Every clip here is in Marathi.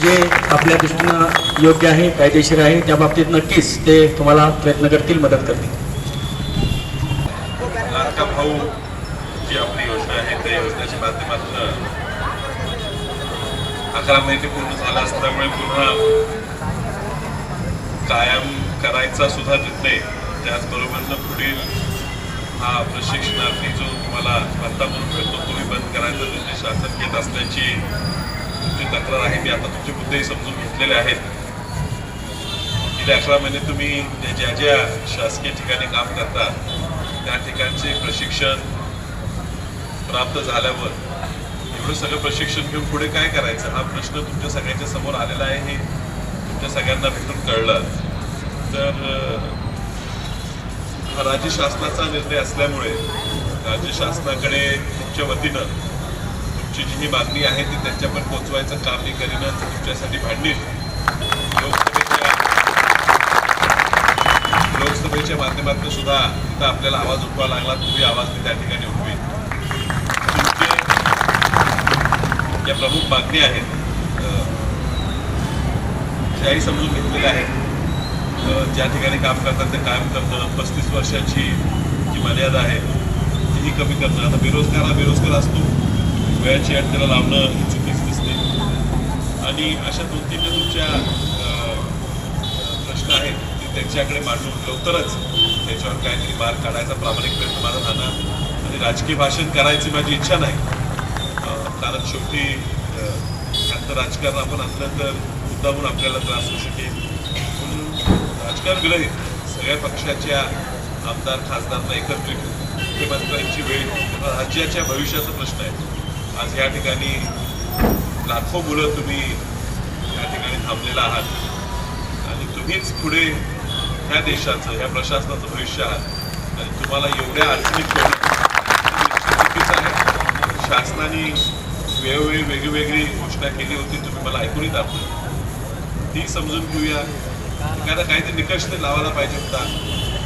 जे आपल्या दृष्टीनं योग्य आहे कायदेशीर आहे त्या बाबतीत नक्कीच ते तुम्हाला प्रयत्न करतील मदत करतील. लाडका भाऊ जी आपली योजना आहे त्या योजनेच्या माध्यमातून अकरा महिने पूर्ण झाला असल्यामुळे पुन्हा कायम करायचा सुद्धा निर्णय त्याचबरोबर पुढील हा प्रशिक्षणार्थी जो तुम्हाला भत्ता म्हणून मिळतो तो बंद करायचा निर्णय शासन घेत असल्याची तुमची तक्रार आहे मी आता तुमचे मुद्देही समजून घेतलेले आहेत. गेले अकरा महिने तुम्ही म्हणजे ज्या ज्या शासकीय ठिकाणी काम करता त्या ठिकाणचे प्रशिक्षण प्राप्त झाल्यावर एवढं सगळं प्रशिक्षण घेऊन पुढे काय करायचं? हा प्रश्न तुमच्या सगळ्यांच्या समोर आलेला आहे हे तुमच्या सगळ्यांना भेटून कळलं. तर हा राज्य शासनाचा निर्णय असल्यामुळे राज्य शासनाकडे तुमच्या वतीनं तुमची जी ही मागणी आहे ती त्यांच्यापर्यंत पोहोचवायचं काम मी करीन तुमच्यासाठी भांडील लोकसभेच्या लोकसभेच्या माध्यमातून सुद्धा तिथं आपल्याला आवाज उठवा लागला तुम्ही आवाज मी त्या ठिकाणी उठवी तुमचे ज्या प्रमुख मागणी आहेत त्याही समजून घेतलेल्या आहेत. ज्या ठिकाणी काम करतात ते कायम करणं पस्तीस वर्षाची जी मर्यादा आहे तीही कमी करणं. आता बेरोजगार हा बेरोजगार असतो. वेळाची अट त्याला लावणं चुकीच दिसते आणि अशा दोन तीन ज्या तुमच्या प्रश्न आहेत ते त्यांच्याकडे मांडून लवकरच त्याच्यावर काहीतरी मार्ग काढायचा प्रामाणिक प्रयत्न माझा झाला. आणि राजकीय भाषण करायची माझी इच्छा नाही. कारण शेवटी अं, राजकारण आपण असलं तर मुद्दामून आपल्याला त्रास होऊ शकेल. म्हणून राजकारण विरहित. सगळ्या पक्षाच्या आमदार खासदारांना एकत्रित मुख्यमंत्र्यांची वेळ राज्याच्या भविष्याचा प्रश्न आहे. आज या ठिकाणी लाखो मुलं तुम्ही या ठिकाणी थांबलेला आहात. आणि तुम्हीच पुढे ह्या देशाचं ह्या प्रशासनाचं भविष्य आहात. आणि तुम्हाला एवढ्या अडचणीत चुकीचं आहे. शासनाने वेळोवेळी वेगळीवेगळी घोषणा केली होती तुम्ही मला ऐकूनही दाखवली. ती समजून घेऊया. एखादा काहीतरी निकष ते लावायला पाहिजे होता.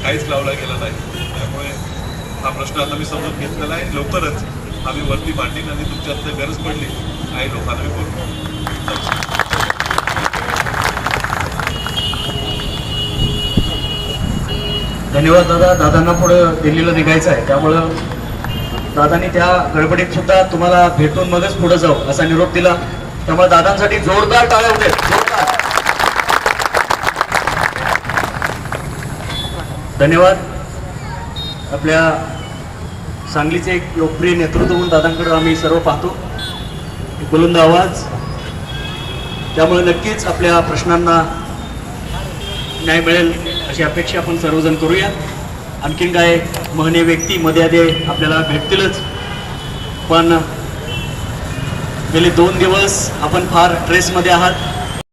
काहीच लावला गेला नाही. त्यामुळे हा प्रश्न आता मी समजून घेतलेला आहे. लवकरच आम्ही वरती मांडली आणि तुमच्यात गरज पडली. काही लोकांना मी बोलतो. धन्यवाद दादा. दादांना पुढे दिल्लीला निघायचं आहे. त्यामुळं दादांनी त्या गडबडीत सुद्धा तुम्हाला भेटून मगच पुढे जाऊ असा निरोप दिला. त्यामुळे दादांसाठी जोरदार टाळ्या होते जोरदार. धन्यवाद. आपल्या सांगलीचे एक लोकप्रिय नेतृत्व म्हणून दादांकडे आम्ही सर्व पाहतो. बुलंद आवाज. त्यामुळे नक्कीच आपल्या प्रश्नांना न्याय मिळेल अशी अपेक्षा आपण सर्वजण करूया. आणखीन काय महने व्यक्ती मर्यादे आपल्याला भेटतीलच. पण गेले दोन दिवस आपण फार ट्रेसमध्ये आहात.